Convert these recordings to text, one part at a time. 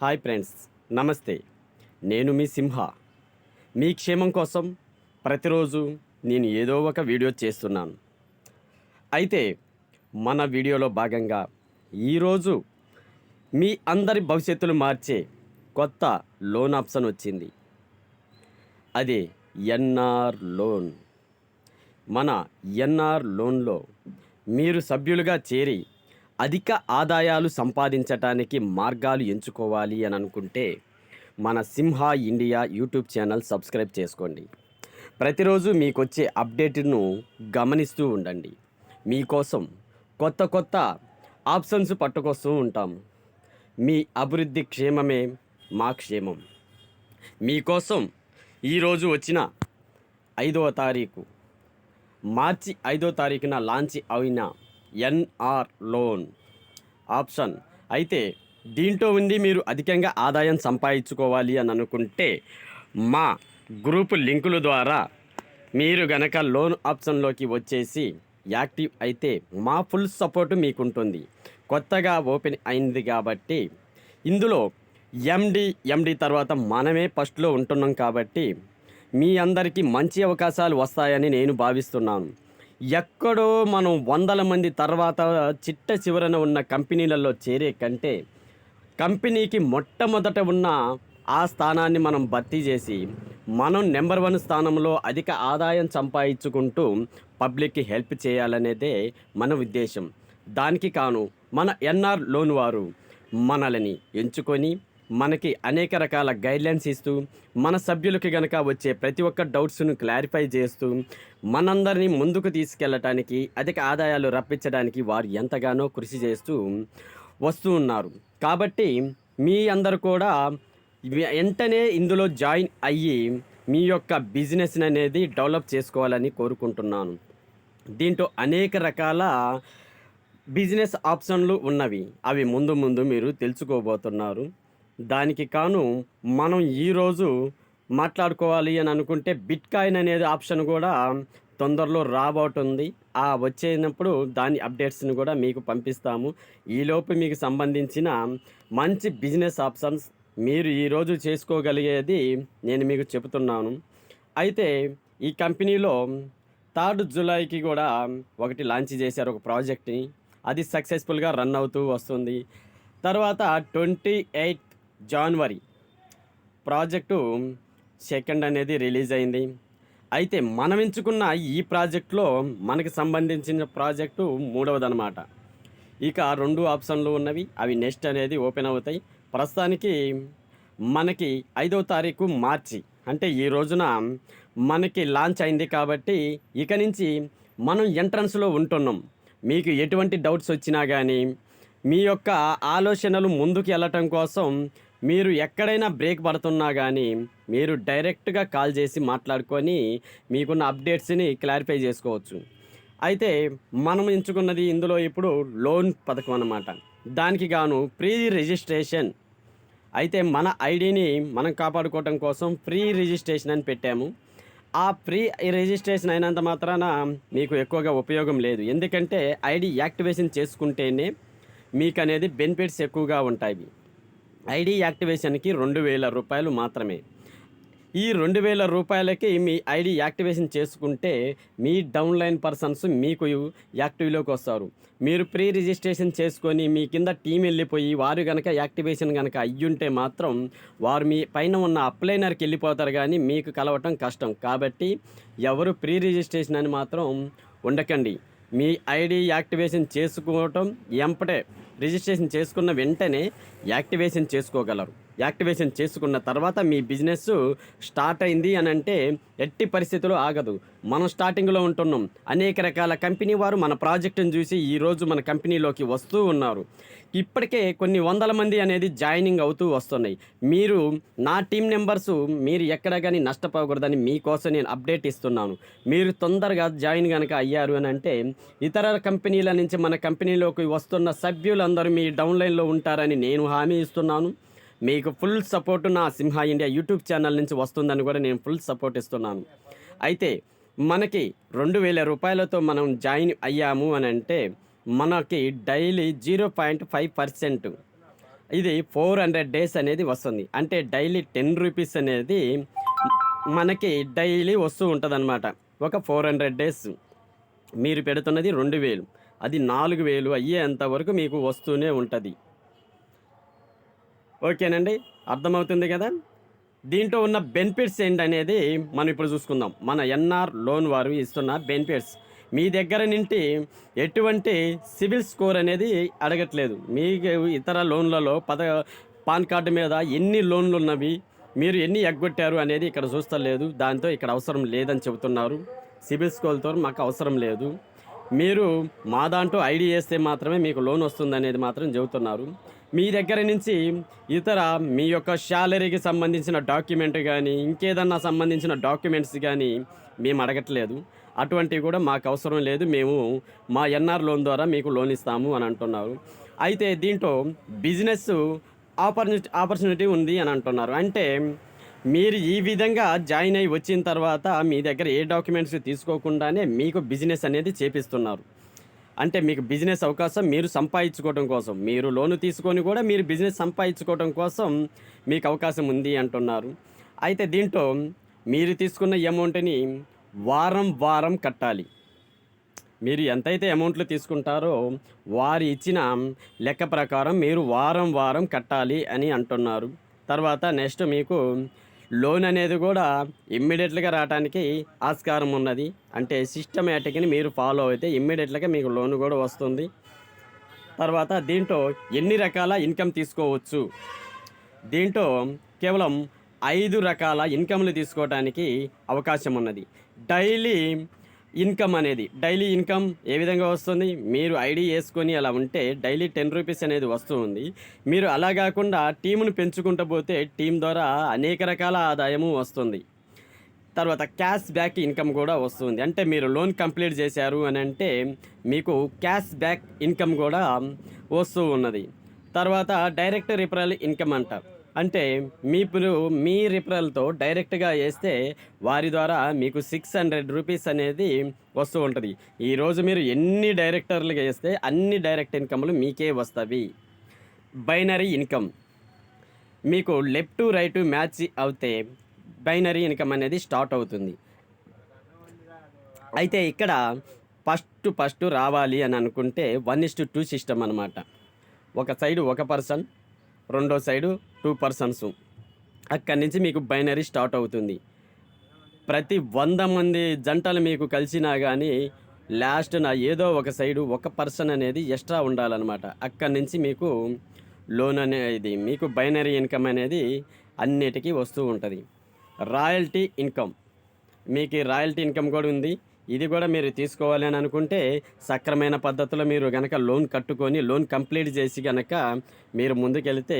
Hi friends నమస్తే. నేను మీ సింహ. మీ క్షేమం కోసం ప్రతిరోజు నేను ఏదో ఒక వీడియో చేస్తున్నాను. అయితే మన వీడియోలో భాగంగా ఈరోజు మీ అందరి భవిష్యత్తులు మార్చే కొత్త లోన్ ఆప్షన్ వచ్చింది. అది ఎన్ఆర్ లోన్. మన ఎన్ఆర్ లోన్లో మీరు సభ్యులుగా చేరి అధిక ఆదాయాలు సంపాదించటానికి మార్గాలు ఎంచుకోవాలి అని అనుకుంటే మన Simha India YouTube channel subscribe చేసుకోండి. ప్రతిరోజు మీకు వచ్చే అప్డేట్ను గమనిస్తూ ఉండండి. మీకోసం కొత్త కొత్త ఆప్షన్స్ పట్టుకొస్తూ ఉంటాము మీ అభివృద్ధి క్షేమమే మా క్షేమం. మీకోసం ఈరోజు వచ్చిన ఐదవ తారీఖు. మార్చి ఐదో తారీఖున లాంచ్ అయిన ఎన్ఆర్ లోన్ ఆప్షన్. అయితే దీంట్లో ఉంది మీరు అధికంగా ఆదాయం సంపాదించుకోవాలి అని అనుకుంటే మా గ్రూప్ లింకుల ద్వారా మీరు గనక లోన్ ఆప్షన్లోకి వచ్చేసి యాక్టివ్ అయితే మా ఫుల్ సపోర్ట్ మీకుంటుంది. కొత్తగా ఓపెన్ అయింది కాబట్టి ఇందులో ఎండి ఎండి తర్వాత మనమే ఫస్ట్లో ఉంటున్నాం కాబట్టి మీ అందరికీ మంచి అవకాశాలు వస్తాయని నేను భావిస్తున్నాను. ఎక్కడో మనం వందల మంది తర్వాత చిట్ట చివరన ఉన్న కంపెనీలలో చేరే కంటే కంపెనీకి మొట్టమొదట ఉన్న ఆ స్థానాన్ని మనం భర్తీ చేసి మనం నెంబర్ వన్ స్థానంలో అధిక ఆదాయం సంపాదించుకుంటూ పబ్లిక్కి హెల్ప్ చేయాలనేదే మన ఉద్దేశం. దానికి కాను మన ఎన్ఆర్ లోన్ వారు మనల్ని ఎంచుకొని మనకి అనేక రకాల గైడ్లైన్స్ ఇస్తూ మన సభ్యులకి గనక వచ్చే ప్రతి ఒక్క డౌట్స్ను క్లారిఫై చేస్తూ మనందరినీ ముందుకు తీసుకెళ్ళటానికి అధిక ఆదాయాలు రప్పించడానికి వారు ఎంతగానో కృషి చేస్తూ వస్తూ ఉన్నారు. కాబట్టి మీ అందరు కూడా వెంటనే ఇందులో జాయిన్ అయ్యి మీ యొక్క బిజినెస్ అనేది డెవలప్ చేసుకోవాలని కోరుకుంటున్నాను. దీంట్లో అనేక రకాల బిజినెస్ ఆప్షన్లు ఉన్నవి. అవి ముందు ముందు మీరు తెలుసుకోబోతున్నారు. దానికి కాను మనం ఈరోజు మాట్లాడుకోవాలి అని అనుకుంటే బిట్ కాయిన్ అనేది ఆప్షన్ కూడా తొందరలో రాబోతుంది. ఆ వచ్చేటప్పుడు దాని అప్డేట్స్ని కూడా మీకు పంపిస్తాము. ఈలోపు మీకు సంబంధించిన మంచి బిజినెస్ ఆప్షన్స్ మీరు ఈరోజు చేసుకోగలిగేది నేను మీకు చెబుతున్నాను. అయితే ఈ కంపెనీలో థర్డ్ జూలైకి కూడా ఒకటి లాంచ్ చేశారు ఒక ప్రాజెక్ట్ని. అది సక్సెస్ఫుల్గా రన్ అవుతూ వస్తుంది. తర్వాత twenty eight January project second అనేది రిలీజ్ అయింది. అయితే మనం ఎంచుకున్న ఈ ప్రాజెక్ట్లో మనకి సంబంధించిన ప్రాజెక్టు మూడవది అనమాట ఇక రెండు ఆప్షన్లు ఉన్నవి. అవి నెక్స్ట్ అనేది ఓపెన్ అవుతాయి. ప్రస్తుతానికి మనకి ఐదవ తారీఖు మార్చి. అంటే ఈ రోజున మనకి లాంచ్ అయింది కాబట్టి ఇక నుంచి మనం ఎంట్రన్స్లో ఉంటున్నాం. మీకు ఎటువంటి డౌట్స్ వచ్చినా కానీ మీ యొక్క ఆలోచనలు ముందుకు వెళ్ళటం కోసం మీరు ఎక్కడైనా బ్రేక్ పడుతున్నా కానీ మీరు డైరెక్ట్గా కాల్ చేసి మాట్లాడుకొని మీకున్న అప్డేట్స్ని క్లారిఫై చేసుకోవచ్చు. అయితే మనం ఎంచుకున్నది ఇందులో ఇప్పుడు లోన్ పథకం అన్నమాట. దానికి గాను ప్రీ రిజిస్ట్రేషన్. అయితే మన ఐడిని మనం కాపాడుకోవటం కోసం ఫ్రీ రిజిస్ట్రేషన్ అని పెట్టాము. ఆ ఫ్రీ రిజిస్ట్రేషన్ అయినంత మాత్రాన మీకు ఎక్కువగా ఉపయోగం లేదు. ఎందుకంటే ఐడి యాక్టివేషన్ చేసుకుంటేనే మీకు అనేది బెనిఫిట్స్ ఎక్కువగా ఉంటాయి. ఐడి యాక్టివేషన్కి రెండు వేల రూపాయలు మాత్రమే. ఈ రెండు వేల రూపాయలకి మీ ఐడి యాక్టివేషన్ చేసుకుంటే మీ డౌన్లైన్ పర్సన్స్ మీకు యాక్టివ్లోకి వస్తారు. మీరు ప్రీ రిజిస్ట్రేషన్ చేసుకొని మీ కింద టీం వెళ్ళిపోయి వారు కనుక యాక్టివేషన్ కనుక అయ్యుంటే మాత్రం వారు మీ పైన ఉన్న అప్లైనర్కి వెళ్ళిపోతారు కానీ మీకు కలవటం కష్టం. కాబట్టి ఎవరు ప్రీ రిజిస్ట్రేషన్ అని మాత్రం ఉండకండి. మీ ఐడి యాక్టివేషన్ చేసుకోవటం ఎంపటే రిజిస్ట్రేషన్ చేసుకున్న వెంటనే యాక్టివేషన్ చేసుకోగలరు. యాక్టివేషన్ చేసుకున్న తర్వాత మీ బిజినెస్ స్టార్ట్ అయింది అని అంటే ఎట్టి పరిస్థితుల్లో ఆగదు. మనం స్టార్టింగ్లో ఉంటున్నాం. అనేక రకాల కంపెనీ వారు మన ప్రాజెక్టును చూసి ఈరోజు మన కంపెనీలోకి వస్తూ ఉన్నారు. ఇప్పటికే కొన్ని వందల మంది అనేది జాయినింగ్ అవుతూ వస్తున్నాయి. మీరు నా టీం నెంబర్స్ మీరు ఎక్కడ కానీ నష్టపోకూడదని మీకోసం నేను అప్డేట్ ఇస్తున్నాను. మీరు తొందరగా జాయిన్ కనుక అయ్యారు అని అంటే ఇతర కంపెనీల నుంచి మన కంపెనీలోకి వస్తున్న సభ్యులందరూ మీ డౌన్లైన్లో ఉంటారని నేను హామీ ఇస్తున్నాను. మీకు ఫుల్ సపోర్ట్ నా సింహ ఇండియా యూట్యూబ్ ఛానల్ నుంచి వస్తుందని కూడా నేను ఫుల్ సపోర్ట్ ఇస్తున్నాను. అయితే మనకి రెండు వేల రూపాయలతో మనం జాయిన్ అయ్యాము అని అంటే మనకి daily zero point five percent. ఇది ఫోర్ హండ్రెడ్ డేస్ అనేది వస్తుంది. అంటే డైలీ టెన్ రూపీస్ అనేది మనకి డైలీ వస్తూ ఉంటుంది ఒక ఫోర్ హండ్రెడ్ డేస్ మీరు పెడుతున్నది రెండు వేలు. అది నాలుగు వేలు అయ్యేంత వరకు మీకు వస్తూనే ఉంటుంది. ఓకేనండి? అర్థమవుతుంది కదా? దీంట్లో ఉన్న బెనిఫిట్స్ ఏంటనేది మనం ఇప్పుడు చూసుకుందాం. మన ఎన్ఆర్ లోన్ వారు ఇస్తున్న బెనిఫిట్స్. మీ దగ్గర నుండి ఎటువంటి సివిల్ స్కోర్ అనేది అడగట్లేదు. మీకు ఇతర లోన్లలో పద పాన్ కార్డు మీద ఎన్ని లోన్లు ఉన్నవి మీరు ఎన్ని ఎగ్గొట్టారు అనేది ఇక్కడ చూస్తలేదు. దాంతో ఇక్కడ అవసరం లేదని చెబుతున్నారు. సిబిల్ స్కోర్తో మాకు అవసరం లేదు. మీరు మా దాంట్లో ఐడి వేస్తే మాత్రమే మీకు లోన్ వస్తుంది అనేది మాత్రం చెబుతున్నారు. మీ దగ్గర నుంచి ఇతర మీ యొక్క శాలరీకి సంబంధించిన డాక్యుమెంట్ కానీ ఇంకేదన్నా సంబంధించిన డాక్యుమెంట్స్ కానీ మేము అడగట్లేదు. అటువంటివి కూడా మాకు అవసరం లేదు. మేము మా ఎన్ఆర్ లోన్ ద్వారా మీకు లోన్ ఇస్తాము అని అంటున్నారు. అయితే దీంట్లో బిజినెస్ ఆపర్చునిటీ ఆపర్చునిటీ ఉంది అని అంటున్నారు. అంటే మీరు ఈ విధంగా జాయిన్ అయ్యి వచ్చిన తర్వాత మీ దగ్గర ఏ డాక్యుమెంట్స్ తీసుకోకుండానే మీకు బిజినెస్ అనేది చేపిస్తున్నారు. అంటే మీకు బిజినెస్ అవకాశం మీరు సంపాదించుకోవడం కోసం మీరు లోను తీసుకొని కూడా మీరు బిజినెస్ సంపాదించుకోవడం కోసం మీకు అవకాశం ఉంది అంటున్నారు. అయితే దీంట్లో మీరు తీసుకున్న అమౌంట్ని వారం వారం కట్టాలి. మీరు ఎంతైతే అమౌంట్లు తీసుకుంటారో వారు ఇచ్చిన లెక్క ప్రకారం మీరు వారం వారం కట్టాలి అని అంటున్నారు. తర్వాత నెక్స్ట్ మీకు లోన్ అనేది కూడా ఇమ్మీడియట్గా రావడానికి ఆస్కారం ఉన్నది. అంటే సిస్టమేటిక్ని మీరు ఫాలో అయితే ఇమ్మీడియట్గా మీకు లోన్ కూడా వస్తుంది. తర్వాత దీంట్లో ఎన్ని రకాల ఇన్కమ్ తీసుకోవచ్చు? దీంట్లో కేవలం ఐదు రకాల ఇన్కమ్లు తీసుకోవడానికి అవకాశం ఉన్నది. డైలీ ఇన్కమ్ అనేది డైలీ ఇన్కమ్ ఏ విధంగా వస్తుంది? మీరు ఐడి వేసుకొని అలా ఉంటే డైలీ టెన్ రూపీస్ అనేది వస్తుంది. మీరు అలా కాకుండా టీమును పెంచుకుంటూ పోతే టీం ద్వారా అనేక రకాల ఆదాయము వస్తుంది. తర్వాత క్యాష్ బ్యాక్ ఇన్కమ్ కూడా వస్తుంది. అంటే మీరు లోన్ కంప్లీట్ చేశారు అని అంటే మీకు క్యాష్ బ్యాక్ ఇన్కమ్ కూడా వస్తూ ఉన్నది. తర్వాత డైరెక్ట్ రిఫరల్ ఇన్కమ్ అంటారు. అంటే మీ ఇప్పుడు మీ రిఫరల్తో డైరెక్ట్గా వేస్తే వారి ద్వారా మీకు సిక్స్ హండ్రెడ్ రూపీస్ అనేది వస్తూ ఉంటుంది. ఈరోజు మీరు ఎన్ని డైరెక్టర్లుగా వేస్తే అన్ని డైరెక్ట్ ఇన్కమ్లు మీకే వస్తాయి. Binary income. మీకు లెఫ్ట్ రైట్ మ్యాచ్ అవుతే బైనరీ ఇన్కమ్ అనేది స్టార్ట్ అవుతుంది. అయితే ఇక్కడ ఫస్ట్ ఫస్ట్ రావాలి అని అనుకుంటే one is to two system అనమాట ఒక సైడు ఒక పర్సన్ రెండో సైడు టూ పర్సన్స్. అక్కడి నుంచి మీకు బైనరీ స్టార్ట్ అవుతుంది. ప్రతి వంద మంది జంటలు మీకు కలిసినా కానీ లాస్ట్ నా ఏదో ఒక సైడు ఒక పర్సన్ అనేది ఎక్స్ట్రా ఉండాలన్నమాట. అక్కడి నుంచి మీకు లోన్ అనేది మీకు బైనరీ ఇన్కమ్ అనేది అన్నిటికీ వస్తూ ఉంటుంది. Royalty income. మీకు రాయల్టీ ఇన్కమ్ కూడా ఉంది. ఇది కూడా మీరు తీసుకోవాలి అని అనుకుంటే సక్రమైన పద్ధతిలో మీరు కనుక లోన్ కట్టుకొని లోన్ కంప్లీట్ చేసి కనుక మీరు ముందుకెళ్తే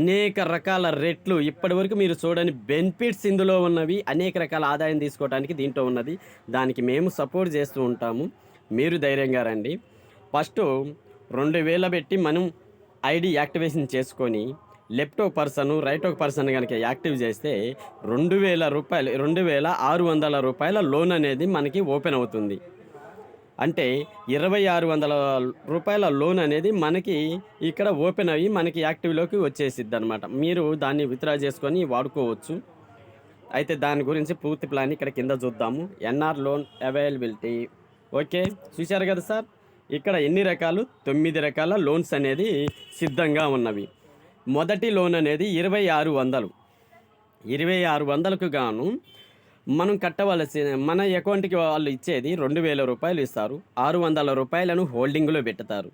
అనేక రకాల రేట్లు ఇప్పటివరకు మీరు చూడని బెనిఫిట్స్ ఇందులో ఉన్నవి. అనేక రకాల ఆదాయం తీసుకోవడానికి దీంట్లో ఉన్నది. దానికి మేము సపోర్ట్ చేస్తూ ఉంటాము. మీరు ధైర్యంగా రండి. ఫస్ట్ రెండు వేల పెట్టి మనం ఐడి యాక్టివేషన్ చేసుకొని లెఫ్ట్ ఒక పర్సన్ రైట్ ఒక పర్సన్ కనుక యాక్టివ్ చేస్తే రెండు వేల రూపాయలు రెండు వేల ఆరు వందల రూపాయల లోన్ అనేది మనకి ఓపెన్ అవుతుంది. అంటే ఇరవై ఆరు వందల రూపాయల లోన్ అనేది మనకి ఇక్కడ ఓపెన్ అయ్యి మనకి యాక్టివ్లోకి వచ్చేసిద్ది అనమాట మీరు దాన్ని విత్డ్రా చేసుకొని వాడుకోవచ్చు. అయితే దాని గురించి పూర్తి ప్లాన్ ఇక్కడ కింద చూద్దాము. NR loan availability. ఓకే చూశారు కదా సార్? ఇక్కడ ఎన్ని రకాలు? తొమ్మిది రకాల లోన్స్ అనేది సిద్ధంగా ఉన్నవి. మొదటి లోన్ అనేది ఇరవై ఆరు వందలు. ఇరవై ఆరు వందలకు గాను మనం కట్టవలసిన మన అకౌంట్కి వాళ్ళు ఇచ్చేది రెండు వేల రూపాయలు ఇస్తారు. ఆరు వందల రూపాయలను హోల్డింగ్లో పెడతారు.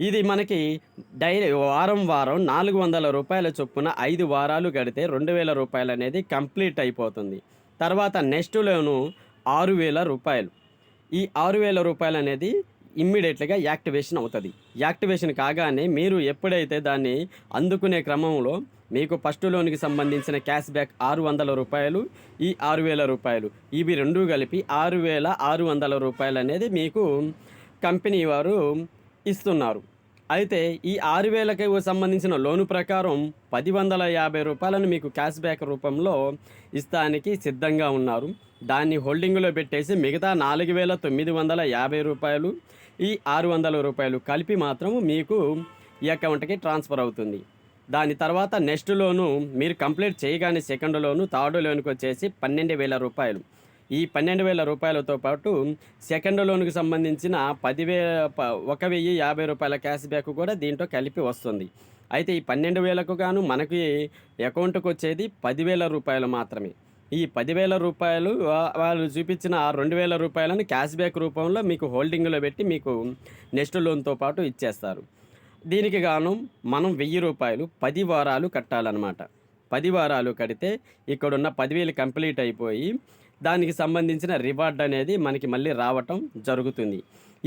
ఇది మనకి డైలీ వారం వారం నాలుగు వందల రూపాయల చొప్పున ఐదు వారాలు గడితే రెండు వేల రూపాయలు అనేది కంప్లీట్ అయిపోతుంది. తర్వాత నెక్స్ట్ లోను ఆరు వేల రూపాయలు. ఈ ఆరు వేల రూపాయలు అనేది ఇమ్మీడియట్గా యాక్టివేషన్ అవుతుంది. యాక్టివేషన్ కాగానే మీరు ఎప్పుడైతే దాన్ని అందుకునే క్రమంలో మీకు ఫస్ట్ లోన్కి సంబంధించిన క్యాష్ బ్యాక్ ఆరు వందల రూపాయలు ఈ ఆరు వేల రూపాయలు ఇవి రెండు కలిపి ఆరు వేల ఆరు వందల రూపాయలు అనేది మీకు కంపెనీ వారు ఇస్తున్నారు. అయితే ఈ ఆరు వేలకి సంబంధించిన లోను ప్రకారం పది వందల యాభై రూపాయలను మీకు క్యాష్ బ్యాక్ రూపంలో ఇస్తానికి సిద్ధంగా ఉన్నారు. దాన్ని హోల్డింగ్లో పెట్టేసి మిగతా నాలుగు వేల తొమ్మిది వందల యాభై రూపాయలు ఈ ఆరు వందల రూపాయలు కలిపి మాత్రం మీకు ఈ అకౌంట్కి ట్రాన్స్ఫర్ అవుతుంది. దాని తర్వాత నెక్స్ట్ లోను మీరు కంప్లీట్ చేయగానే సెకండ్ లోను థర్డ్ లోనుకి వచ్చేసి పన్నెండు వేల రూపాయలు. ఈ పన్నెండు వేల రూపాయలతో పాటు సెకండ్ లోన్కి సంబంధించిన పదివే ఒక వెయ్యి యాభై రూపాయల క్యాష్ బ్యాక్ కూడా దీంట్లో కలిపి వస్తుంది. అయితే ఈ పన్నెండు వేలకు గాను మనకి అకౌంట్కి వచ్చేది పదివేల రూపాయలు మాత్రమే. ఈ పదివేల రూపాయలు వాళ్ళు చూపించిన ఆ రెండు వేల రూపాయలను క్యాష్ బ్యాక్ రూపంలో మీకు హోల్డింగ్లో పెట్టి మీకు నెక్స్ట్ లోన్తో పాటు ఇచ్చేస్తారు. దీనికి గాను మనం వెయ్యి రూపాయలు పది వారాలు కట్టాలన్నమాట. పది వారాలు కడితే ఇక్కడున్న పదివేలు కంప్లీట్ అయిపోయి దానికి సంబంధించిన రివార్డ్ అనేది మనకి మళ్ళీ రావటం జరుగుతుంది.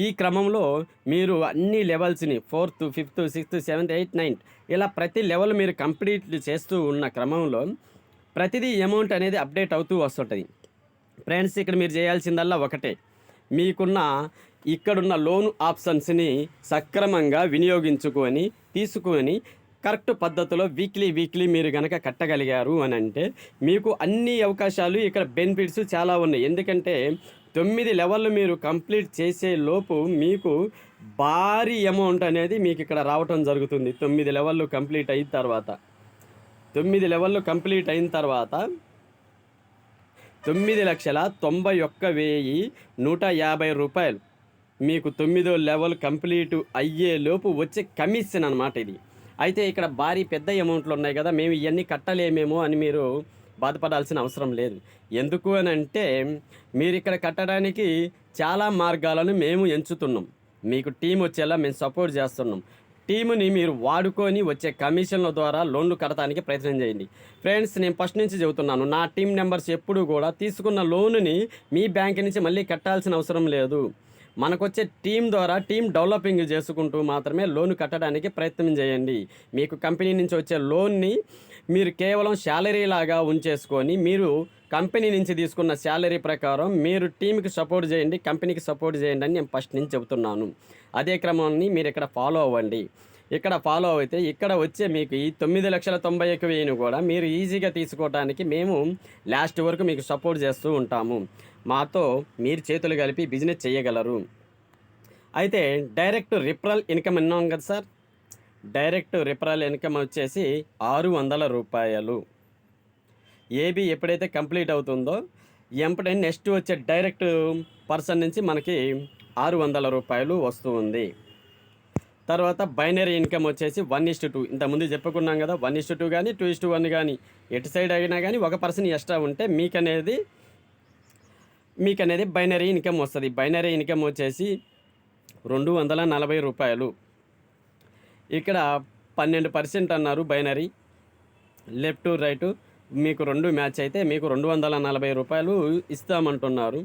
ఈ క్రమంలో మీరు అన్ని లెవెల్స్ని fourth fifth sixth seventh eighth ninth ఇలా ప్రతి లెవెల్ మీరు కంప్లీట్ చేస్తూ ఉన్న క్రమంలో ప్రతిదీ అమౌంట్ అనేది అప్డేట్ అవుతూ వస్తుంటుంది. ఫ్రెండ్స్ ఇక్కడ మీరు చేయాల్సిందల్లా ఒకటే. మీకున్న ఇక్కడున్న లోన్ ఆప్షన్స్ని సక్రమంగా వినియోగించుకొని తీసుకొని కరెక్ట్ పద్ధతిలో వీక్లీ వీక్లీ మీరు కనుక కట్టగలిగారు అని అంటే మీకు అన్ని అవకాశాలు ఇక్కడ బెనిఫిట్స్ చాలా ఉన్నాయి. ఎందుకంటే తొమ్మిది లెవెల్ మీరు కంప్లీట్ చేసే లోపు మీకు భారీ అమౌంట్ అనేది మీకు ఇక్కడ రావటం జరుగుతుంది. తొమ్మిది లెవెల్లు కంప్లీట్ అయిన తర్వాత. తొమ్మిది లెవెల్లు కంప్లీట్ అయిన తర్వాత తొమ్మిది లక్షల తొంభై ఒక్క వెయ్యి నూట యాభై రూపాయలు మీకు తొమ్మిదో లెవెల్ కంప్లీట్ అయ్యే లోపు వచ్చే కమిషన్ అనమాట ఇది. అయితే ఇక్కడ భారీ పెద్ద అమౌంట్లు ఉన్నాయి కదా మేము ఇవన్నీ కట్టలేమేమో అని మీరు బాధపడాల్సిన అవసరం లేదు. ఎందుకు అని అంటే మీరు ఇక్కడ కట్టడానికి చాలా మార్గాలను మేము ఎంచుతున్నాం. మీకు టీం వచ్చేలా మేము సపోర్ట్ చేస్తున్నాం. టీముని మీరు వాడుకొని వచ్చే కమిషన్ల ద్వారా లోన్లు కట్టడానికి ప్రయత్నం చేయండి. ఫ్రెండ్స్ నేను ఫస్ట్ నుంచి చెబుతున్నాను నా టీం నెంబర్స్ ఎప్పుడు కూడా తీసుకున్న లోనుని మీ బ్యాంక్ నుంచి మళ్ళీ కట్టాల్సిన అవసరం లేదు. మనకొచ్చే టీం ద్వారా టీం డెవలపింగ్ చేసుకుంటూ మాత్రమే లోన్ కట్టడానికి ప్రయత్నం చేయండి. మీకు కంపెనీ నుంచి వచ్చే లోన్ని మీరు కేవలం శాలరీ లాగా ఉంచేసుకొని మీరు కంపెనీ నుంచి తీసుకున్న శాలరీ ప్రకారం మీరు టీంకి సపోర్ట్ చేయండి కంపెనీకి సపోర్ట్ చేయండి అని నేను ఫస్ట్ నుంచి చెబుతున్నాను. అదే క్రమాన్ని మీరు ఇక్కడ ఫాలో అవ్వండి. ఇక్కడ ఫాలో అయితే ఇక్కడ వచ్చే మీకు ఈ తొమ్మిది లక్షల తొంభై ఒక్క వెయ్యిని కూడా మీరు ఈజీగా తీసుకోవడానికి మేము లాస్ట్ వరకు మీకు సపోర్ట్ చేస్తూ ఉంటాము. మాతో మీరు చేతులు కలిపి బిజినెస్ చేయగలరు. అయితే డైరెక్ట్ రిఫరల్ ఇన్కమ్ అన్నాం కదా సార్. డైరెక్ట్ రిఫరల్ ఇన్కమ్ వచ్చేసి ఆరు వందల రూపాయలు. ఏబీ ఎప్పుడైతే కంప్లీట్ అవుతుందో ఎంపటే నెక్స్ట్ వచ్చే డైరెక్ట్ పర్సన్ నుంచి మనకి ఆరు వందల రూపాయలు వస్తూ ఉంది తర్వాత బైనరీ ఇన్కమ్ వచ్చేసి వన్ ఇస్టు టూ. ఇంతకుముందు చెప్పుకున్నాం కదా వన్ ఇస్టు టూ కానీ టూ ఇస్టు వన్ కానీ ఎటు సైడ్ అయినా కానీ ఒక పర్సన్ ఎక్స్ట్రా ఉంటే మీకు అనేది మీకు అనేది బైనరీ ఇన్కమ్ వస్తుంది. బైనరీ ఇన్కమ్ వచ్చేసి రెండు వందల నలభై రూపాయలు. ఇక్కడ పన్నెండు పర్సెంట్ అన్నారు బైనరీ. లెఫ్ట్ రైట్ మీకు రెండు మ్యాచ్ అయితే మీకు రెండు వందల నలభై రూపాయలు ఇస్తామంటున్నారు.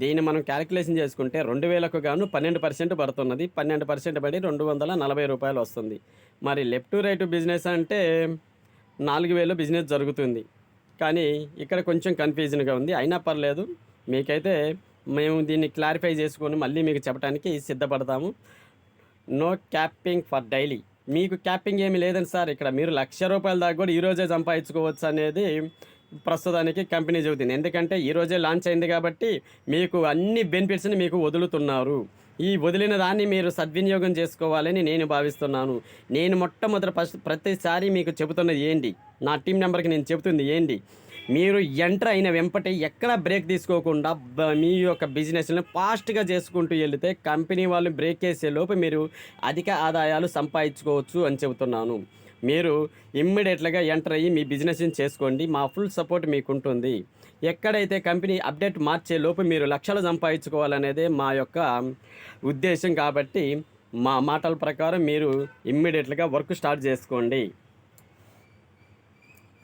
దీన్ని మనం క్యాలిక్యులేషన్ చేసుకుంటే రెండు వేలకు గాను పన్నెండు పర్సెంట్ పడుతున్నది. పన్నెండు పర్సెంట్ పడి రెండు వందల నలభై రూపాయలు వస్తుంది. మరి లెఫ్ట్ రైట్ బిజినెస్ అంటే నాలుగు వేలు బిజినెస్ జరుగుతుంది. కానీ ఇక్కడ కొంచెం కన్ఫ్యూజన్గా ఉంది. అయినా పర్లేదు మీకైతే మేము దీన్ని క్లారిఫై చేసుకొని మళ్ళీ మీకు చెప్పడానికి సిద్ధపడతాము. నో క్యాపింగ్ ఫర్ డైలీ మీకు క్యాపింగ్ ఏమీ లేదండి సార్. ఇక్కడ మీరు లక్ష రూపాయల దాకా కూడా ఈరోజే సంపాదించుకోవచ్చు అనేది ప్రస్తుతానికి కంపెనీ చెబుతుంది. ఎందుకంటే ఈరోజే లాంచ్ అయింది కాబట్టి మీకు అన్ని బెనిఫిట్స్ని మీకు వదులుతున్నారు. ఈ వదిలిన దాన్ని మీరు సద్వినియోగం చేసుకోవాలని నేను భావిస్తున్నాను. నేను మొట్టమొదటి ఫస్ట్ ప్రతిసారి మీకు చెబుతున్నది ఏంటి? నా టీం నెంబర్కి నేను చెబుతుంది ఏంటి? మీరు ఎంటర్ అయిన వెంపటే ఎక్కడ బ్రేక్ తీసుకోకుండా మీ యొక్క బిజినెస్ని ఫాస్ట్గా చేసుకుంటూ వెళితే కంపెనీ వాళ్ళు బ్రేక్ వేసే లోపు మీరు అధిక ఆదాయాలు సంపాదించుకోవచ్చు అని చెబుతున్నాను. మీరు ఇమ్మీడియట్గా ఎంటర్ అయ్యి మీ బిజినెస్ని చేసుకోండి. మా ఫుల్ సపోర్ట్ మీకు ఉంటుంది ఎక్కడైతే కంపెనీ అప్డేట్ మార్చే లోపు మీరు లక్షలు సంపాదించుకోవాలనేదే మా యొక్క ఉద్దేశం కాబట్టి మా మాటల ప్రకారం మీరు ఇమ్మీడియట్గా వర్క్ స్టార్ట్ చేసుకోండి.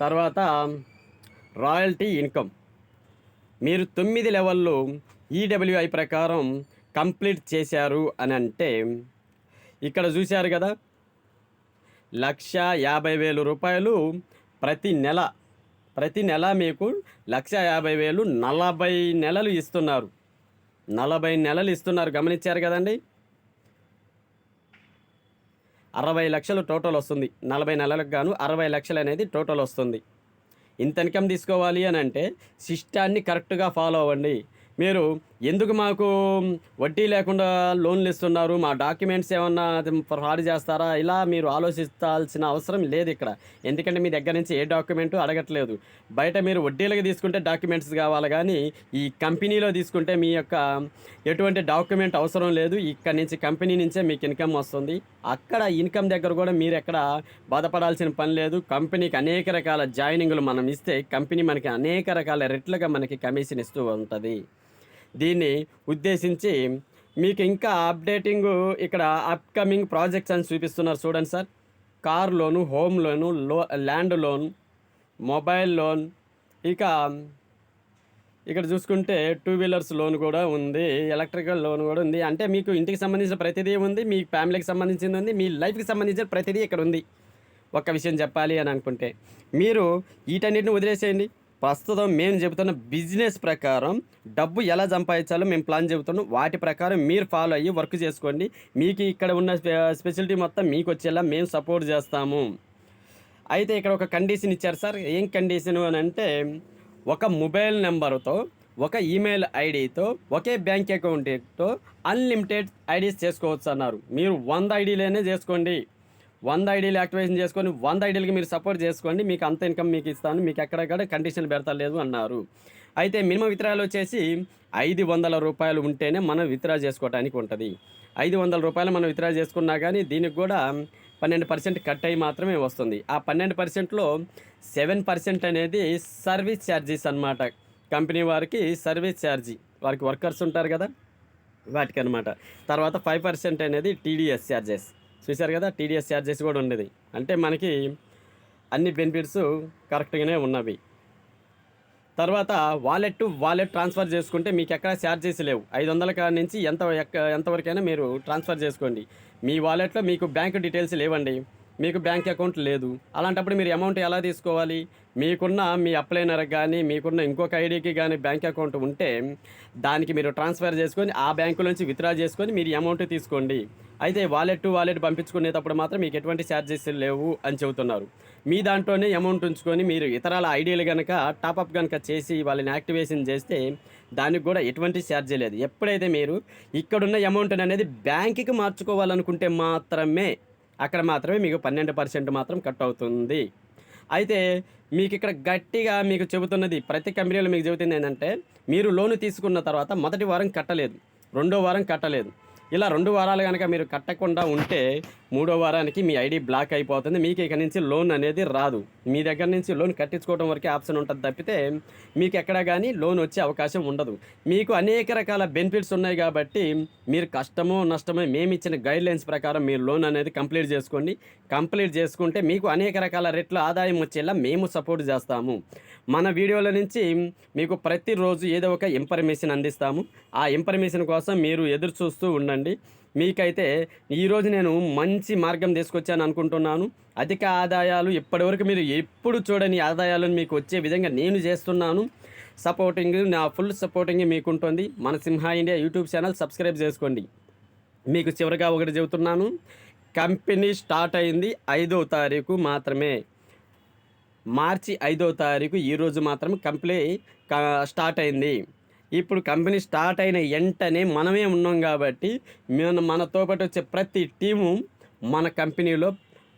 తర్వాత రాయల్టీ ఇన్కమ్. మీరు తొమ్మిది లెవెల్లో ఈడబ్ల్యూఐ ప్రకారం కంప్లీట్ చేశారు అని అంటే ఇక్కడ చూశారు కదా లక్ష యాభై వేలు రూపాయలు ప్రతి నెల ప్రతి నెల మీకు లక్ష యాభై వేలు నలభై నెలలు ఇస్తున్నారు. నలభై నెలలు ఇస్తున్నారు గమనించారు కదండి? అరవై లక్షలు టోటల్ వస్తుంది. నలభై నెలలకు గాను అరవై లక్షలు అనేది టోటల్ వస్తుంది. ఇంత ఇన్కమ్ తీసుకోవాలి అని అంటే సిస్టాన్ని కరెక్ట్గా ఫాలో అవ్వండి. మీరు ఎందుకు మాకు వడ్డీ లేకుండా లోన్లు ఇస్తున్నారు? మా డాక్యుమెంట్స్ ఏమన్నా ఫ్రాడ్ చేస్తారా? ఇలా మీరు ఆలోచించాల్సిన అవసరం లేదు ఇక్కడ. ఎందుకంటే మీ దగ్గర నుంచి ఏ డాక్యుమెంట్ అడగట్లేదు. బయట మీరు వడ్డీలకు తీసుకుంటే డాక్యుమెంట్స్ కావాలి కానీ ఈ కంపెనీలో తీసుకుంటే మీ యొక్క ఎటువంటి డాక్యుమెంట్ అవసరం లేదు. ఇక్కడ నుంచి కంపెనీ నుంచే మీకు ఇన్కమ్ వస్తుంది. అక్కడ ఇన్కమ్ దగ్గర కూడా మీరు ఎక్కడ బాధపడాల్సిన పని లేదు. కంపెనీకి అనేక రకాల జాయినింగ్లు మనం ఇస్తే కంపెనీ మనకి అనేక రకాల రెట్లుగా మనకి కమిషన్ ఇస్తూ ఉంటుంది. దీన్ని ఉద్దేశించి మీకు ఇంకా అప్డేటింగ్ ఇక్కడ అప్కమింగ్ ప్రాజెక్ట్స్ అని చూపిస్తున్నారు చూడండి sir. Car loan home loan లో ల్యాండ్ లోన్ మొబైల్ లోన్ ఇక ఇక్కడ చూసుకుంటే టూ వీలర్స్ లోన్ కూడా ఉంది ఎలక్ట్రికల్ లోన్ కూడా ఉంది. అంటే మీకు ఇంటికి సంబంధించిన ప్రతిదీ ఉంది మీ ఫ్యామిలీకి సంబంధించింది ఉంది మీ లైఫ్కి సంబంధించిన ప్రతిదీ ఇక్కడ ఉంది. ఒక్క విషయం చెప్పాలి అని అనుకుంటే. మీరు వీటన్నిటిని వదిలేసేయండి. ప్రస్తుతం మేము చెబుతున్న బిజినెస్ ప్రకారం డబ్బు ఎలా సంపాదించాలో మేము ప్లాన్ చెబుతున్నాం. వాటి ప్రకారం మీరు ఫాలో అయ్యి వర్క్ చేసుకోండి. మీకు ఇక్కడ ఉన్న స్పెషాలిటీ మొత్తం మీకు వచ్చేలా మేము సపోర్ట్ చేస్తాము. అయితే ఇక్కడ ఒక కండిషన్ ఇచ్చారు సార్. ఏం కండిషన్ అని అంటే ఒక మొబైల్ నెంబర్తో ఒక ఈమెయిల్ ఐడితో ఒకే బ్యాంక్ అకౌంట్తో అన్లిమిటెడ్ ఐడీస్ చేసుకోవచ్చు అన్నారు. మీరు వంద ఐడీలైనా చేసుకోండి. వంద ఐడీలు యాక్టివేషన్ చేసుకొని వంద ఐడీలకి మీరు సపోర్ట్ చేసుకోండి. మీకు అంత ఇన్కమ్ మీకు ఇస్తాను. మీకు ఎక్కడెక్కడ కండిషన్ పెడతలేదు అన్నారు. అయితే మినిమం విత్రాలు వచ్చేసి ఐదు వందల రూపాయలు ఉంటేనే మనం విత్డ్రా చేసుకోవడానికి ఉంటుంది. ఐదు వందల రూపాయలు మనం విత్డ్రా చేసుకున్నా కానీ దీనికి కూడా పన్నెండు పర్సెంట్ కట్ అయ్యి మాత్రమే వస్తుంది. ఆ పన్నెండు పర్సెంట్లో సెవెన్ పర్సెంట్ అనేది సర్వీస్ ఛార్జీస్ అన్నమాట. కంపెనీ వారికి సర్వీస్ ఛార్జీ వారికి వర్కర్స్ ఉంటారు కదా వాటికి అనమాట తర్వాత ఫైవ్ పర్సెంట్ అనేది టీడీఎస్ ఛార్జెస్ చూశారు కదా టీడీఎస్ ఛార్జెస్ కూడా ఉండేది. అంటే మనకి అన్ని బెనిఫిట్స్ కరెక్ట్గానే ఉన్నవి. తర్వాత వాలెట్ టు వాలెట్ ట్రాన్స్ఫర్ చేసుకుంటే మీకు ఎక్కడ ఛార్జెస్ లేవు. ఐదు వందల కాడ నుంచి ఎంత ఎక్క- ఎంతవరకైనా మీరు ట్రాన్స్ఫర్ చేసుకోండి. మీ వాలెట్లో మీకు బ్యాంక్ డీటెయిల్స్ లేవండి. మీకు బ్యాంక్ అకౌంట్ లేదు. అలాంటప్పుడు మీరు అమౌంట్ ఎలా తీసుకోవాలి? మీకున్న మీ అప్లైనర్ కానీ మీకున్న ఇంకొక ఐడికి కానీ బ్యాంక్ అకౌంట్ ఉంటే దానికి మీరు ట్రాన్స్ఫర్ చేసుకొని ఆ బ్యాంకు నుంచి విత్డ్రా చేసుకొని మీరు అమౌంట్ తీసుకోండి. అయితే వాలెట్ టు వాలెట్ పంపించుకునేటప్పుడు మాత్రం మీకు ఎటువంటి ఛార్జెస్ లేవు అని చెబుతున్నారు. మీ దాంట్లోనే అమౌంట్ ఉంచుకొని మీరు ఇతరాల ఐడియాలు కనుక టాపప్ కనుక చేసి వాళ్ళని యాక్టివేషన్ చేస్తే దానికి కూడా ఎటువంటి ఛార్జీ లేదు. ఎప్పుడైతే మీరు ఇక్కడున్న అమౌంట్ అనేది బ్యాంకుకి మార్చుకోవాలనుకుంటే మాత్రమే అక్కడ మాత్రమే మీకు పన్నెండు పర్సెంట్ మాత్రం కట్ అవుతుంది. అయితే మీకు ఇక్కడ గట్టిగా మీకు చెబుతున్నది ప్రతి కంపెనీలో మీకు చెబుతుంది ఏంటంటే మీరు లోను తీసుకున్న తర్వాత మొదటి వారం కట్టలేదు రెండో వారం కట్టలేదు. ఇలా రెండు వారాలు కనుక మీరు కట్టకుండా ఉంటే మూడో వారానికి మీ ఐడి బ్లాక్ అయిపోతుంది. మీకు ఇక నుంచి లోన్ అనేది రాదు. మీ దగ్గర నుంచి లోన్ కట్టించుకోవడం వరకే ఆప్షన్ ఉంటుంది తప్పితే మీకు ఎక్కడ కానీ లోన్ వచ్చే అవకాశం ఉండదు. మీకు అనేక రకాల బెనిఫిట్స్ ఉన్నాయి కాబట్టి మీరు కష్టమో నష్టమో మేము ఇచ్చిన గైడ్ లైన్స్ ప్రకారం మీరు లోన్ అనేది కంప్లీట్ చేసుకోండి. కంప్లీట్ చేసుకుంటే మీకు అనేక రకాల రెట్ల ఆదాయం వచ్చేలా మేము సపోర్ట్ చేస్తాము. మన వీడియోల నుంచి మీకు ప్రతిరోజు ఏదో ఒక ఇన్ఫర్మేషన్ అందిస్తాము. ఆ ఇన్ఫర్మేషన్ కోసం మీరు ఎదురు చూస్తూ ఉండండి. మీకైతే ఈరోజు నేను మంచి మార్గం తీసుకొచ్చాను అనుకుంటున్నాను. అధిక ఆదాయాలు ఇప్పటివరకు మీరు ఎప్పుడు చూడని ఆదాయాలను మీకు వచ్చే విధంగా నేను చేస్తున్నాను. సపోర్టింగ్ నా ఫుల్ సపోర్టింగ్ మీకు ఉంటుంది మన Simha India YouTube channel subscribe చేసుకోండి. మీకు చివరిగా ఒకటి చెబుతున్నాను. కంపెనీ స్టార్ట్ అయింది ఐదో తారీఖు మాత్రమే. మార్చి ఐదో తారీఖు ఈరోజు మాత్రం కంపెనీ స్టార్ట్ అయింది. ఇప్పుడు కంపెనీ స్టార్ట్ అయిన వెంటనే మనమే ఉన్నాం కాబట్టి మన మనతో పాటు వచ్చే ప్రతి టీము మన కంపెనీలో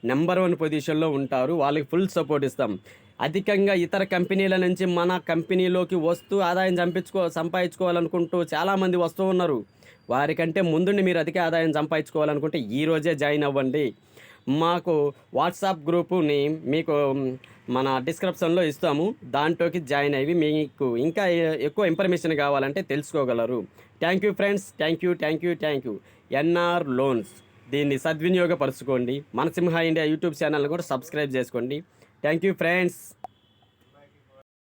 నెంబర్ వన్ పొజిషన్లో ఉంటారు. వాళ్ళకి ఫుల్ సపోర్ట్ ఇస్తాం. అధికంగా ఇతర కంపెనీల నుంచి మన కంపెనీలోకి వస్తూ ఆదాయం చంపించుకో సంపాదించుకోవాలనుకుంటూ చాలామంది వస్తూ ఉన్నారు. వారికంటే ముందుండి మీరు అధిక ఆదాయం సంపాదించుకోవాలనుకుంటే ఈ రోజే జాయిన్ అవ్వండి. మాకు వాట్సాప్ గ్రూపుని మీకు మన డిస్క్రిప్షన్లో ఇస్తాము. దాంట్లోకి జాయిన్ అయ్యి మీకు ఇంకా ఎక్కువ ఇన్ఫర్మేషన్ కావాలంటే తెలుసుకోగలరు. Thank you friends thank you thank you thank you NR loans దీన్ని సద్వినియోగపరచుకోండి. మన సింహ ఇండియా యూట్యూబ్ ఛానల్ కూడా సబ్స్క్రైబ్ చేసుకోండి. Thank you friends